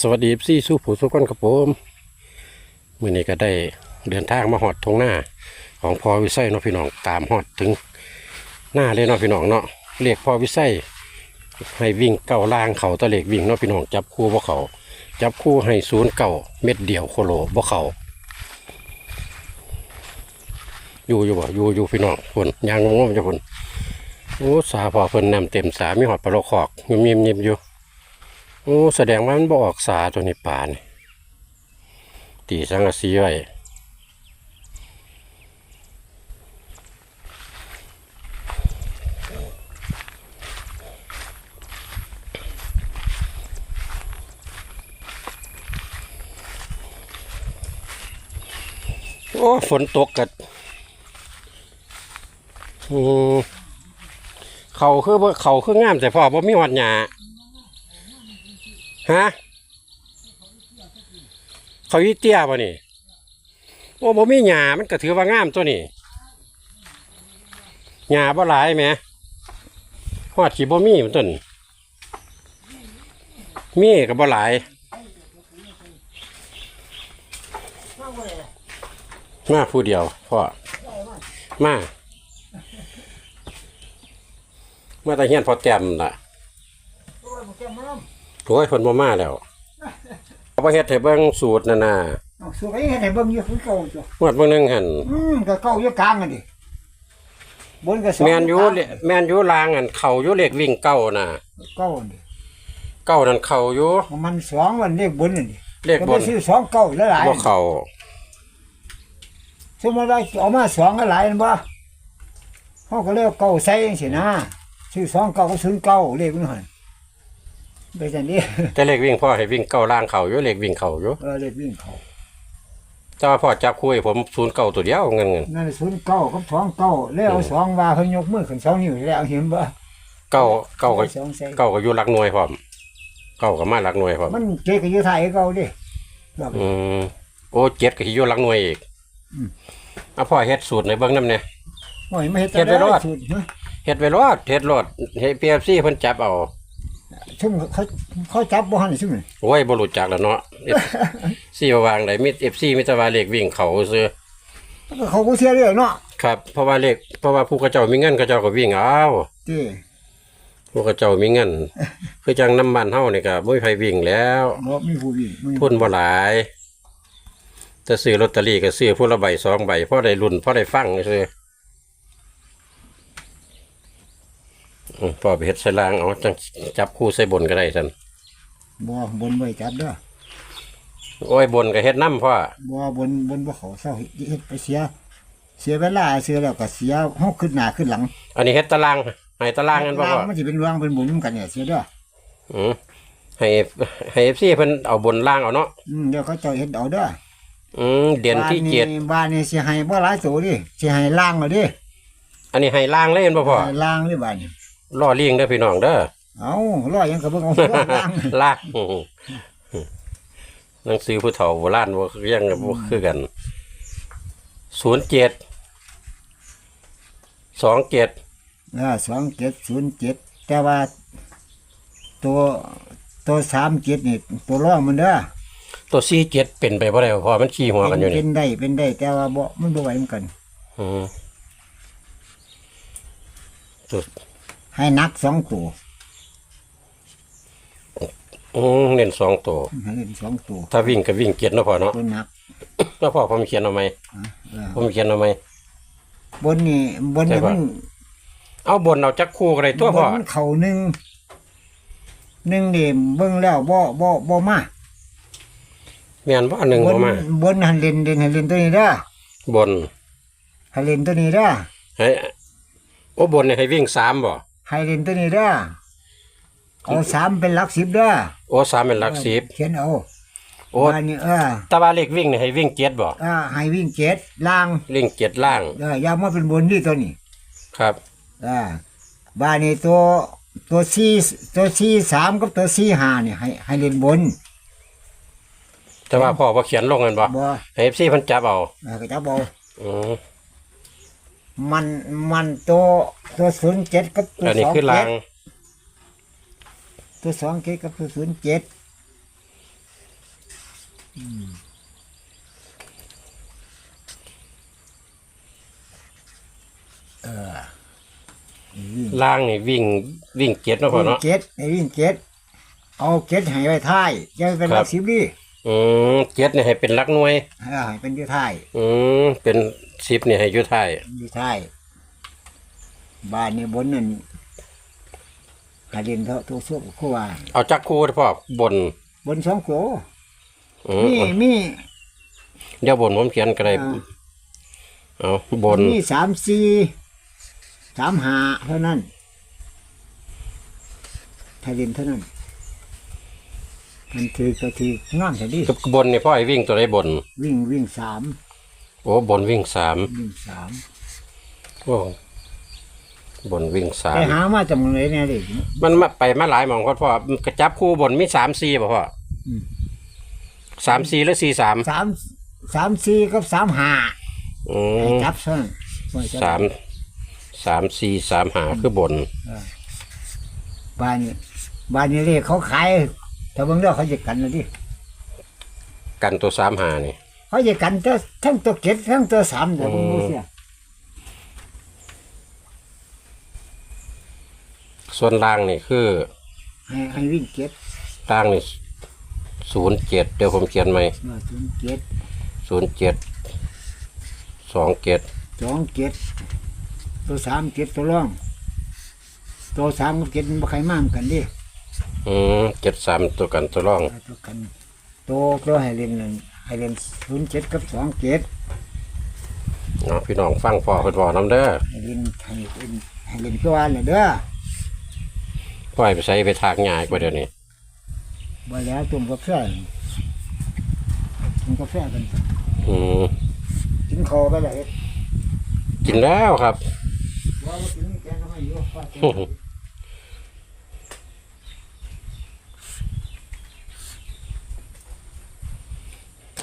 สวัสดีซี่สู้ผู้สู้กันครับผมมื่อนี้ก็ได้เดินทางมาหอดทงหน้า ของพอวิไสเนาะพี่น้องตามหอดถึงหน้าเลยเนาะพี่น้องเนาะเรียกพอวิไสให้วิ่งเก้าล่างเขาตะเล็กวิ่งเนาะพี่น้องจับคู่บ่เขาจับคู่ให้ศูนย์เก่าเม็ดเดียวโคโลบ่เขาอยู่อยู่บ่อยู่อยู่พี่น้องคนยางงงๆจ้ะคนโอ้สาพอเพิ่นนำเต็มสามีหอดปลาโลคอกยิ้มๆยิ้มอยู่ โอ้แสดงว่ามันบออกสาตัวนี้ป่านี่ตีสังกะสีไว้โอ้ฝนตกกัดอืมเขาคือเขาคืองามแต่พอบ่มีหวัดหยา ฮะเขายี่เตี้ยป่ะนี่โอ้บ่มีหญ้ามันก็ถือว่างามตัวนี่หญ้าบ่หลายแหมฮอดขี้บ่มีมันต้นมีก็บ่หลายมาผู้เดียวพ่อมาเมื่อตะเฮียนพอแต้มล่ะ โอ้ยฝนมามาแล้วเอาไปเฮ็ดให้เบิ่งสูตรนั่นน่ะเอาสุกไอ้เห็นไหนเบิ่งอยู่คือเก่าจ้ะงวดเบิ่งหนึงหั่นอืมก็เก่าอยู่กลางกันดิบนก็สองแม่นอยู่เลแม่นอยู่ลางอันเข้าอยู่เลขวิ่งเก้าน่ะเก่าดิเก้านั่นเข้าอยู่มันสองวันเลขบนนี่ดิเลขบก็นไปซื้อสองเก่าหลายบ่เข้าๆสมมติว่าเอามาสองก็หลายนั่นบ่เฮาก็เลยเอาเก่าใส่จังซี่นะซื้อสองเก่าก็ซื้อเก่าเลขมันหั่น ไปจังนี้แต่เลขวิ่งพ่อให้วิ่งเก้าล่างเข้าอยู่เลขวิ่งเข้าอยู่เออเลขวิ่งเขาแต่ว่าพ่อจับคู่ให้ผมศูนย์เก้าตัวเดียวเงินเงินนั่นศูนย์เก้ากับสองเก้าแล้วเอาสองว่าเพิ่นยกมือขึ้นสองนิ้วแล้วเห็นบ่เก้าเก้าก็สองใส่เก้าก็อยู่หลักหน่วยพร้อมเก้าก็มาหลักหน่วยพร้อมมันเจ๊ก็อยู่ไทยเก่าดิแบบอืมโอ้เจ็ดก็สิอยู่หลักหน่วยอีกอืมอะพ่อเฮ็ดสูตรในเบิ่งนำเนี่ยโอ้ยไม่เฮ็ดเฮ็ดไว้รอดสูตรฮะเฮ็ดไว้รอดเฮ็ดรอดให้ PFC เพิ่นจับเอา ซุ่มเขาเขาจับบ่หันซุ่มนี่โอ้ยบ่รู้จักแล้วเนาะ ซี่วางได้มี FC มีแต่ว่าเลขวิ่งเขาซื่อเขาก็เสียเรื่อยเนาะครับเพราะว่าเลขเพราะว่าผู้กระเจ้ามีเงินกระเจ้าก็วิ่งเอาจีผู้กระเจ้ามีเงินคือจังน้ำมันเฮานี่ก็บ่มีไผวิ่งแล้วบ่มีผู้วิ่งมีทุนบ่หลายแต่ซื้อลอตเตอรี่ก็ซื้อผู้ละใบสองใบพอได้ลุ้นพอได้ฟังซื่อ อืมพอไปเฮ็ดใส่ลางเอาจังจับคู่ใส่บนก็ได้ซั่นบ่บนบ่จับเด้อโอ้ยบนก็เฮ็ดน้ำพ่อบ่บนบนบ่เขาเศร้าเฮ็ดไปเสีย เสียเวลาเสียแล้วก็เสียเฮาขึ้นหน้าขึ้นหลังอันนี้เฮ็ดตารางให้ตารางกันบ่พ่อมันสิเป็นรวงเป็นบุญกันเนี่ยเสียเด้ออืมให้ให้ FC เพิ่นเอาบนล่างเอาเนาะอืมเดี๋ยวเขาเจ้าเฮ็ดเอาเด้ออืมเด่นที่เจ็ดบ้านนี้บ้านนี้สิให้บ่หลายโตดิสิให้ล่างเอาดิอันนี้ให้ล่างเลยเห็นบ่พ่อให้ล่างดิบ้านนี้ ล่อเลี้ยงเด้อพี่น้องเด้อเอาร้อยยังก็เบิ่งเอาล่างลากหนังสือผู้เฒ่าโบราณว่ายังบ่คือกันศูนย์เจ็ดสองเจ็ดอ่า2707แต่ว่า ตัวตัว37นี่ตัวรองมันเด้อตัวสี่เจ็ดเป็นไปบ่ได้เพอมันขี่หัวกันอยู่เป็นี่นได้เป็นได้แต่ว่าบ่มันบ่ไหวเหมือนกัน อืมตัว ให้นักสองตัวอืมเน้นสองตัว ให้เล่นสองตัวถ้าวิ่งก็วิ่งเจ็ดเนาะพ่อเนาะตัวหนักแล้วพ่อผมเขียนเอาไหมเออผมเขียนเอาไหม บนนี่บนนี่ใช่ปะ มันเอาบนเอาจักคู่ก็ได้ตัวบพ่อนมันเข่าหนึ่งหนึ่งนี่เบิ่งแล้วบ่บ่บ่มาแม่นบ่หนึ่งบบ่นมา บนหันเล่นเล่นให้เล่นตัวนี้เด้อบนให้เล่นตัวนี้เด้อให้โอ้บนเนี่ยให้วิ่งสามบ่ ให้เล่นตัวนี้เด้อเอาสามเป็นหลักสิบเด้อโอ้สามเป็นหลักสิบเขียนเอาโอ้บ้านนี้เออแตาบาเล็กวิ่งเนี่ยให้วิ่งเจ็ดบ่อ่าให้วิ่งเจ็ดล่างวิ่งเจ็ดล่างเอออย่ามาเป็นบนนี่ตัวนี้ ครับอ่าบ้านนี้ตัวตัวสี่ตัวสี่สามกับตัวสี่ห้าเนี่ยให้ให้เล่นบน แต่ว่าพ่อบ่เขียนลงกันบ่บ่ให้ FC เพิ่นจับเอาเออก็จะบอกอืม มันมันตัวตัวศูนย์เจ็ดก็บตัวอสองเจ็ดตัวสองเจ็ดก็บตัวศูนย์เจ็ดลางนี่วิ่งวิ่งเก็ดนะพ่อเนาะ เจ็ดไอ้วิ่งเจ็ดเอาเจ็ดให้ไว้ท้ายอยังเป็นหลักสิบดิอืมเกียรนี่ยให้เป็นลักหน่วยให้เป็นยู่ท้ายอืมเป็น สิบเนี่ยให้อยุทธายอยู่ท้ายบ้านนี่บนนั่นหาเด่นเท่าตัวสุกคู่ว่าเอาจักคู่เด้อพ่อบนบนสองโกอืมีมมีเดี๋ยวบนผมเขียนก็ได้อ่าเอาบนมีสามสี่สามหาเท่านั้นถ้าเด่นเท่านั้น มันถือก็ถืองามแต่ดีกับบนนี่พ่อให้วิ่งตัวใดบน วิ่งวิ่งสาม โอ้บนวิ่งสามวิ่งสามโอ้บนวิ่งสาไปมหามาจากเมืองไหนเนี่ยดิมันมาไปมาหลายหมองพ่อพ่อกระจับคู่บนมีสามสี่ป่ะพ่ออมสามสี่หรือสี่สามสามสามสี่กับสามห้าอืให้มจับซะไว้จะสามสามสี่สามหาคือบน บ้านนี้บ้านนี้เรียกเขาขายแต่บางเรื่องเขาจะกันนะดิกันตัวสามหานี่ เขาจะกันทั้งทั้งตัวเก็ดทั้งตัวสามเดี๋ยวผมดูเสียส่วนล่างนี่คือให้ให้วิ่งเก็ดล่างนี่ศูนย์เจ็ดเดี๋ยวผมเขียนใหม่มาถึงเก็ดศูนย์เจ็ดสองเจ็ดสองเก็ดตัวสามเก็ดตัวร่องตัวสามกับเก็ดมันบ่ใครมามกันดิอืมเจ็ดสามตัวกันตัวร่องตัวกันตัวตัวให้เล่นนั่น ให้เล่นศูนย์เจ็ดกับสองเก็ดเนาะพี่น้องฟังพ่อเพิ่นบอกน้ำเด้อให้เล่นให้เล่นให้เล่นก็ว่าเลยเด้อปล่อยไปใช้ไปทางง่ายกว่าเดี๋ยวนี้บ่แล้วจุ่มกาแฟกินกาแฟกันอืมกินคอไปเลยกินแล้วครับ ว่าว่ากินแกงก็ไม่อยู่ว่าแกง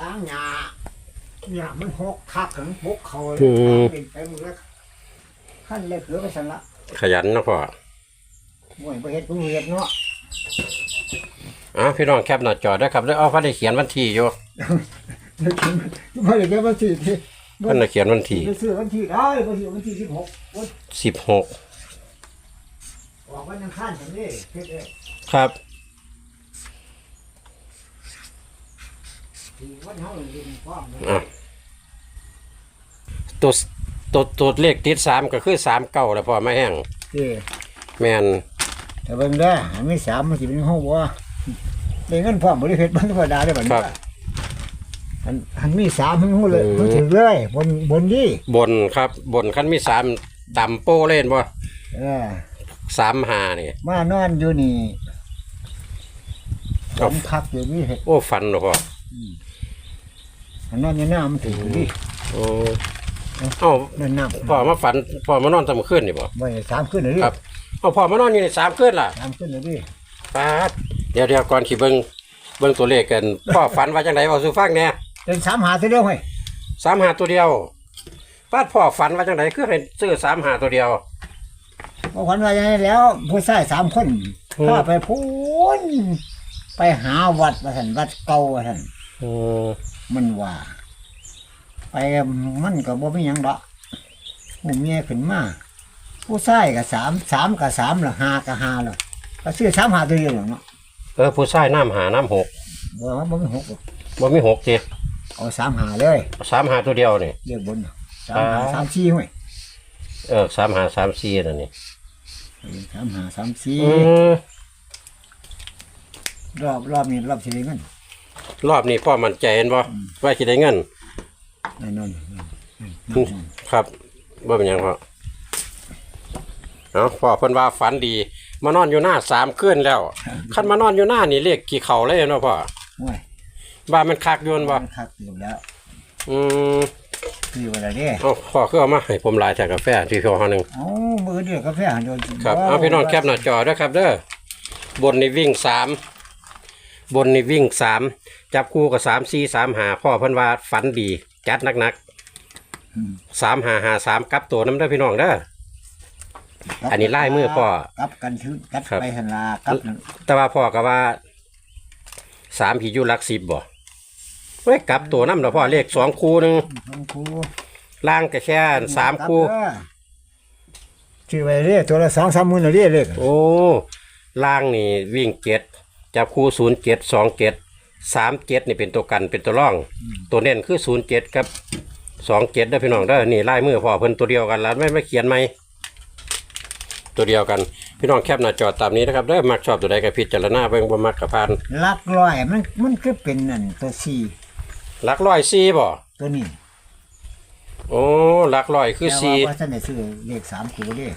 ล้างหญ้าเนี่ยมันหกคักถึงบุกเขาเลยเป็นไปหมดแล้วขั้นเลยเหลือไปสั่นละขยันเนาะพ่อมวยประเฮ็ดผู้เฮ็ดเนาะอะพี่น้องแคปหน้าจอด้วยครับแล้วเอาเพิ่นได้เขียนวันที่อยู่ไม่ได้เก็บวันที่ที่เพิ่นได้เขียนวันที่ไปซื้อวันที่ได้วันที่วันที่สิบหกวันสิบหกออกวันอังคารถึงนี่เฮ็ดเองครับ ที่วันเฮาเรียนความเนาะ อะตัวตัวตัวเลขติดสามก็คือสามเก้าแล้วพ่อไม่แห้งเด้แม่นแต่เบิ่งเด้อหามีสามมันสิเป็นห้องบ่ได้เงินพร้อมบ่ได้เฮ็ดมันธรรมดาได้บัดคนี้รับ อันอันมีสามมันฮู้เลยอืมมันถึงเลยบนบนนี่บนครับ บนขั้นมีสามต่ำโป้เล่นบ่เออสามหานี่ มานอนอยู่นี่ผครับมพักอยู่นี่เฮ็ดโอ้ฟันเนาะพ่ออั นนอนอยู่หน้ามันถึงนี่โอ้เอ้านั่นน้ำพ่อมาฝันพ่อมานอนทำคืนนี่บ่บ่ให้สามขึ้นเลยดิครับเอาพ่อมานอนอยู่ในสามคืนล่ะสามขึ้นเลยดิป๊าดเดี๋ยวเดี๋ยวก่อนขี่เบิ่งเบิ่งตัวเลขกันพ่อฝันว่าจังไดเว้าสู่ฟังแหน่เป็นสามหาตัวเดียวเฮ้ยสามหาตัวเดียวป้าดพ่อฝันว่าจังไดคือให้ซื้อสามหาตัวเดียวบ่ขวัญว่าอย่างนี้แล้วผู้ชายสามคนอืมพาไปพูนไปหาวัดว่าซั่นวัดเก่าว่าซั่น อืมมันว่า ไปมันก็บ่มีหยังดอกผู้เมียขึ้นมา ผู้ชายก็สามสามก็สามละห้าก็ห้าละก็ซื้อสามหาตัวเดียวหรอกเนาะเออผู้ชายน้ำหาน้ำหกบ่ว่าบ่มีหกหรอกบ่มีหกติเอาสามหาเลยสามหาตัวเดียวนี่ เรียกบนสามหาอ่า สามสี่ห้วยเออสามหาสามสี่นั่นนี่สามหาสามสี่อืมรอบรอบนี้รอบสิได้เงิน รอบนี้พ่อมั่นใจเห็นบ่ว่าสิได้เงินแน่นอนครับบ่เป็นหยังพ่อเอาพ่อเพิ่นว่าฝันดี มานอนอยู่หน้าสามคืนแล้วคันมานอนอยู่หน้านี่เรียกกี่เข่าเลยเนาะพ่อห้วยบ้านมันคักโยนบ่มันคักอยู่แล้วอืมคือเวลาเด้เอาพ่อคือเอามาให้ผมหลายแต่กาแฟที่พ่อเฮานึงเอามือเดียวกาแฟหันโดนครับเอาพี่น้องแคปหน้าจอด้วยครับ เด้อบนนี่วิ่งสามบนนี่วิ่งสาม จับคู่กับสามสี่สามหาพ่อเพิ่นว่าฝันดี จัดหนักๆสามหาหาสามกลับตัวน้ำเด้อพี่น้องเด้อ อันนี้ไล่มือพ่อกลับกันคือกัดครับ ไปหันลากลับนั่นแต่ว่าพ่อก็ว่าสามผีอยู่หลักสิบบ่เฮ้ยกลับตัวน้ำเด้อพ่อเลขสองคู่หนึ่งของครูล่างก็แค่สามคู่กลับเด้อชื่อไว้เรียตัวละสองสามหมื่นเรียกเลยโอ้ล่างนี่วิ่งเจ็ดจับคู่ศูนย์เจ็ดสองเจ็ด สามเจ็ดนี่เป็นตัวกันเป็นตัวร่อง ตัวเน้นคือศูนย์เจ็ดกับสองเจ็ดเด้อพี่น้องเด้อนี่ลายมือพ่อเพิ่นตัวเดียวกันแล้วไม่ไม่เขียนไหมตัวเดียวกัน พี่น้องแคปหน้าจอตามนี้นะครับเด้อมักชอบตัวใดก็พิจารณาเบิ่งบ่มักกระพานลักร้อยมันมันคือเป็นนั่นตัวสี่หลักร้อยสี่บ่ตัวนี้โอ้หลักร้อยคือแต่สี่ว่าว่าท่านได้ซื้อเลขสามตัวเลข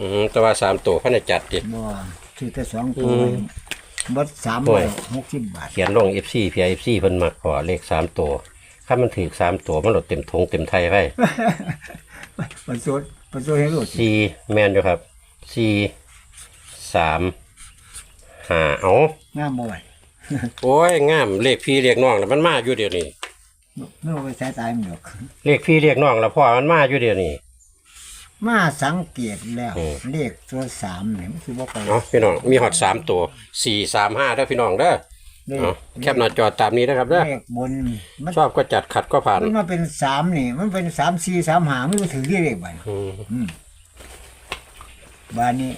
อืมแต่ว่าสามตัวเพันได้จัดดิ บ่ซื้อแต่สองตัวอืม บดสามโอ้ร้อยยหกสิบบาท เขียนลง FC เพีย FC เพิ่นมักขอเลขสามตัวถ้ามันถือสามตัวมันหลดเต็มทงเต็มไทยไว้มันสดมันสดให้รู้สิสี่แมนอยู่ครับสี่สามห้าเอางามบ่ไหวโอ้ยงามเลขพี่เรียกน้องแล้วมันมาอยู่เดี๋ยวนี้ไม่เอาไปใช้ตายมันหรอกเลขพี่เรียกน้องแล้วพ่อมันมาอยู่เดี๋ยวนี้ มาสังเกตแล้วอืมเลขตัวสามเนี่ยมันคือบ่ไปเอาพี่น้องมีฮอตสามตัวสี่สามห้าเด้อพี่น้องเด้อเลขเอาแคปหน้าจอตามนี้นะครับเด้อเลขบนมันชอบก็จัดขัดก็ผ่านมันมาเป็นสามนี่ มันเป็นสามสี่สามหาไม่รู้ถือเลขไปอืมอืมบานนี้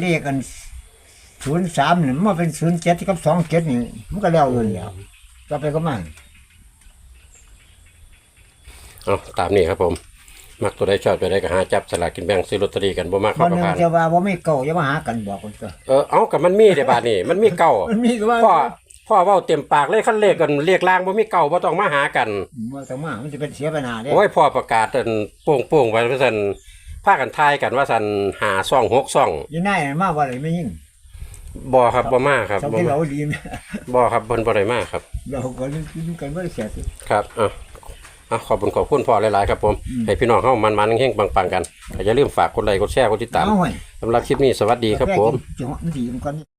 เลขกันศูนย์สามเนี่ยมันมาเป็นศูนย์เจ็ดกับสองเจ็ดนี่มันก็แล้วเลยแล้วก็ไปก็มาเอาตามนี้ครับผม มักตัวใดชอบตัวใดก็หาจับสลากกินแบ่งซื้อลอตเตอรี่กันบ่มากคเข้านหก็นึ่งผ่านจะว่าว่าไม่เก่าอย่ามาหากันบอกคนตัวเออเอากับมันมีเดี๋ยวบาดนี้มันมีเก่ามันมีก็ว่า พ่อพ่อเว้าเต็มปากเลยคันเลขกันเรียกลางบ่มีเก่าบ่ต้องมาหากัน ว่าแต่มามันจะเป็นเสียปัญหาเด้โอ้ยพ่อประกาศอันโป่งโป่งๆไว้ว่าซั่นพากันทายกันว่าซั่นหาซ่องหกซ่องยี่นายมาว่าอะไรไม่ยิ่งบ่ครับบ่มาครับชาวบ่ที่มาเราดีนะบ่ครับเพิ่นบ่ได้มาครับ เราก็เล่นกันไม่ได้เสียสิครับอะ อะขอบคุณขอบคุณพ่อหลายๆครับผม ให้พี่น้องเฮามันๆเฮงๆปังๆกันอย่าลืมฝากกดไลค์กดแชร์กดติดตามเอาไว้สำหรับคลิปนี้สวัสดีครับผมจังหวะมันดีมันก่อน